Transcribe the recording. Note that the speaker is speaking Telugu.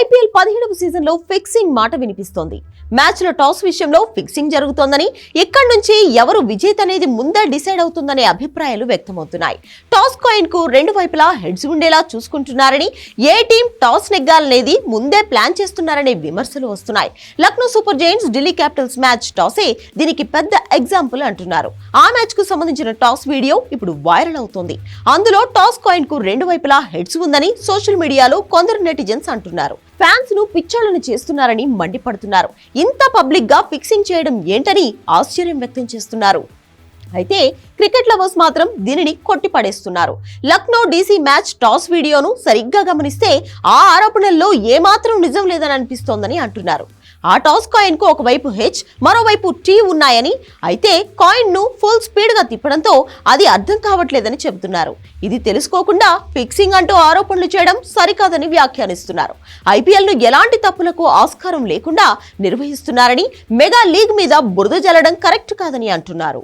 ఐపీఎల్ పదిహేడవ సీజన్లో ఫిక్సింగ్ మాట వినిపిస్తోంది. మ్యాచ్ టాస్ విషయంలో ఫిక్సింగ్ జరుగుతోందని ఇక్కడి నుంచి ఎవరు విజేత అనేది ముందే డిసైడ్ అవుతుందనే అభిప్రాయాలు వ్యక్తమవుతున్నాయి. టాస్ కాయిన్కు రెండు వైపులా హెడ్స్ ఉండేలా చూసుకుంటున్నారని ఏ టీం టాస్ నెగ్గాలనేది ముందే ప్లాన్ చేస్తున్నారనే విమర్శలు వస్తున్నాయి. Lucknow super giants Delhi capitals match టాసే దీనికి పెద్ద ఎగ్జాంపుల్ అంటున్నారు. ఆ మ్యాచ్కు సంబంధించిన టాస్ వీడియో ఇప్పుడు వైరల్ అవుతోంది. అందులో టాస్ కాయిన్కు రెండు వైపులా హెడ్స్ ఉందని సోషల్ మీడియాలో కొందరు నెటిజన్స్ అంటున్నారు. ఫ్యాన్స్ను పిచ్చోళ్ళను చేస్తున్నారని మండిపడుతున్నారు. ఇంత పబ్లిక్గా ఫిక్సింగ్ చేయడం ఏంటని ఆశ్చర్యం వ్యక్తం చేస్తున్నారు. అయితే క్రికెట్ లవర్స్ మాత్రం దీనిని కొట్టిపడేస్తున్నారు. లక్నో డీసీ మ్యాచ్ టాస్ వీడియోను సరిగ్గా గమనిస్తే ఆ ఆరోపణల్లో ఏమాత్రం నిజం లేదని అనిపిస్తోందని అంటున్నారు. ఆ టాస్ కాయిన్కు ఒకవైపు హెచ్ మరోవైపు టీ ఉన్నాయని అయితే కాయిన్ను ఫుల్ స్పీడ్గా తిప్పడంతో అది అర్థం కావట్లేదని చెబుతున్నారు. ఇది తెలుసుకోకుండా ఫిక్సింగ్ అంటూ ఆరోపణలు చేయడం సరికాదని వ్యాఖ్యానిస్తున్నారు. ఐపీఎల్ను ఎలాంటి తప్పులకు ఆస్కారం లేకుండా నిర్వహిస్తున్నారని మెగా లీగ్ మీద బురద జల్లడం కరెక్ట్ కాదని అంటున్నారు.